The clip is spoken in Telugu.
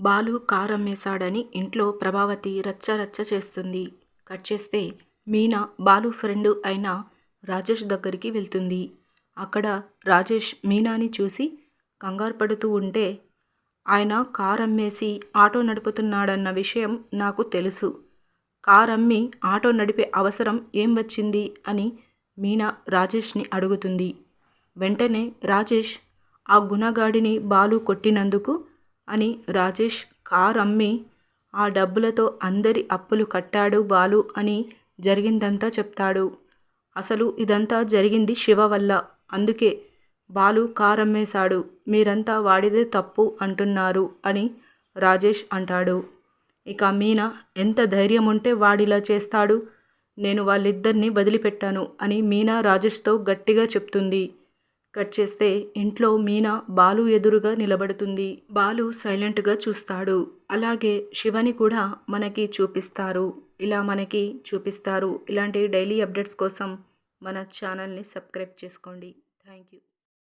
బాలు కారమ్మేశాడని ఇంట్లో ప్రభావతి రచ్చ రచ్చ చేస్తుంది. కట్ చేస్తే మీనా బాలు ఫ్రెండ్ అయిన రాజేష్ దగ్గరికి వెళ్తుంది. అక్కడ రాజేష్ మీనాని చూసి కంగారు పడుతూ ఉంటే ఆయన కారు అమ్మేసి ఆటో నడుపుతున్నాడన్న విషయం నాకు తెలుసు. కారు అమ్మి ఆటో నడిపే అవసరం ఏం వచ్చింది అని మీనా రాజేష్ని అడుగుతుంది. వెంటనే రాజేష్ ఆ గుణగాడిని బాలు కొట్టినందుకు అని రాజేష్ కార్ అమ్మి ఆ డబ్బులతో అందరి అప్పులు కట్టాడు బాలు అని జరిగిందంతా చెప్తాడు. అసలు ఇదంతా జరిగింది శివ వల్ల. అందుకే బాలు కార్ అమ్మేశాడు. మీరంతా వాడిదే తప్పు అంటున్నారు అని రాజేష్ అంటాడు. ఇక మీనా ఎంత ధైర్యం ఉంటే వాడిలా చేస్తాడు? నేను వాళ్ళిద్దరిని వదిలిపెట్టాను అని మీనా రాజేష్తో గట్టిగా చెప్తుంది. కట్ చేస్తే ఇంట్లో మీనా బాలు ఎదురుగా నిలబడుతుంది. బాలు సైలెంట్గా చూస్తాడు. అలాగే శివని కూడా మనకి చూపిస్తారు. ఇలా మనకి చూపిస్తారు. ఇలాంటి డైలీ అప్డేట్స్ కోసం మన ఛానల్ని సబ్స్క్రైబ్ చేసుకోండి. Thank you